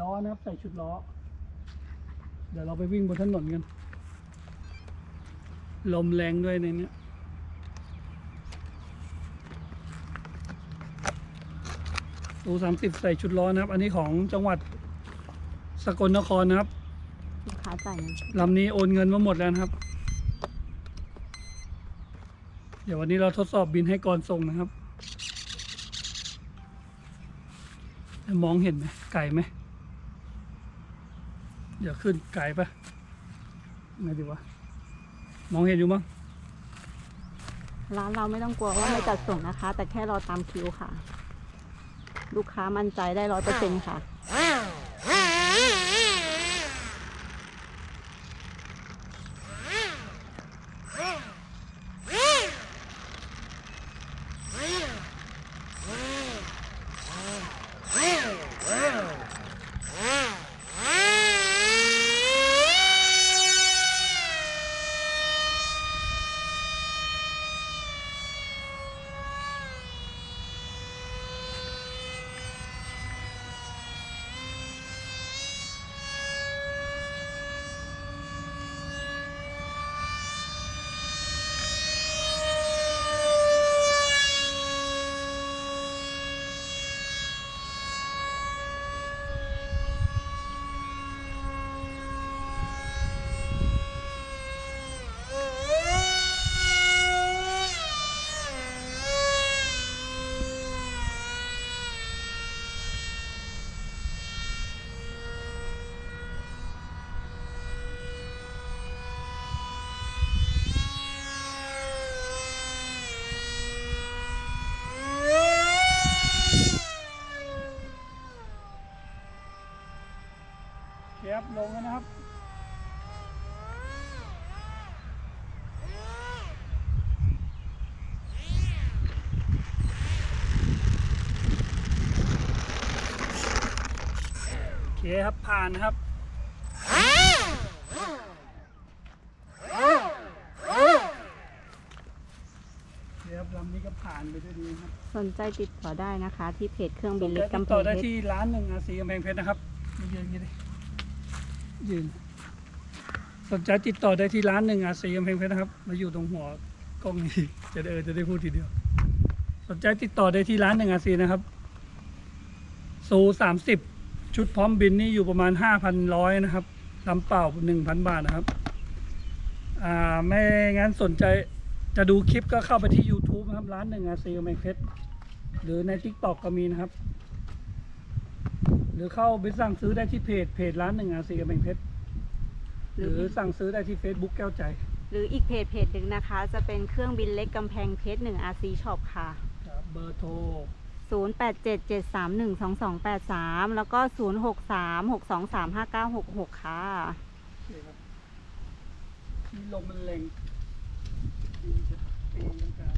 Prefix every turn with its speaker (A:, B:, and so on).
A: ล้อนะครับใส่ชุดล้อ เดี๋ยวเราไปวิ่งบนถนนกัน ลมแรงด้วยในเนี้ยอูสามสิบใส่ชุดล้อนะครับ อันนี้ของจังหวัดสกลนครนะครับ
B: ลูกค้าจ่ายเงิน
A: ลำนี้โอนเงินมาหมดแล้วนะครับ เดี๋ยววันนี้เราทดสอบบินให้ก่อนส่งนะครับ มองเห็นไหมไกลไหม เดี๋ยวขึ้นไกลปะไงดีวะมองเห็นอยู่มั้ง
B: ร้านเราไม่ต้องกลัวว่าไม่จัดส่งนะคะ แต่แค่รอตามคิวค่ะ ลูกค้ามั่นใจได้ร้อยเปอร์เซ็นต์ค่ะ
A: เทียบลงแล้วนะครับโอเคครับผ่านนะครับเทียบลำนี้ก็ผ่านไปด้วยดีนะครับ
B: สนใจติดต่อได้นะคะ ที่เพจเครื่องบินเล็ก
A: ติด
B: กำแพ
A: ต่องได้
B: เพชร
A: ที่ร้านหนึ่งอาซีกำแพงเพชรนะครับมายืนอย่างนี้ดิยื น สนใจติดต่อได้ที่ร้านหนึ่งอาซีกำแพงเพชรนะครับ มาอยู่ตรงหัวกล้องนี้จะได้เออจะได้พูดทีเดียว สนใจติดต่อได้ที่ร้านหนึ่งอาซีนะครับซูสามสิบชุดพร้อมบินนี่อยู่ประมาณห้าพันร้อยนะครับลำเปล่าหนึ่งพันบาทนะครับ อ่าไม่งั้นสนใจจะดูคลิปก็เข้าไปที่ YouTube นะครับ ร้านหนึ่งอาซีกำแพงเพชรหรือใน t ิ k t o k ก็มีนะครับ หรือเข้าไปสั่งซื้อได้ที่เพจเพจร้านหนึ่งอาซีกำแพงเพชรหรือสั่งซื้อได้ที่ Facebook แก้วใจ
B: หรืออีกเพจเพจหนึ่งนะคะ จะเป็นเครื่องบินเล็กกำแพงเพชร1 RC Shop ค่ะ
A: ครับเบอร์โทร
B: 0877312283 แล้วก็ 0636235966 ค่ะ
A: นี่ครับที่ลมมันแรงปีจะปีต้องการ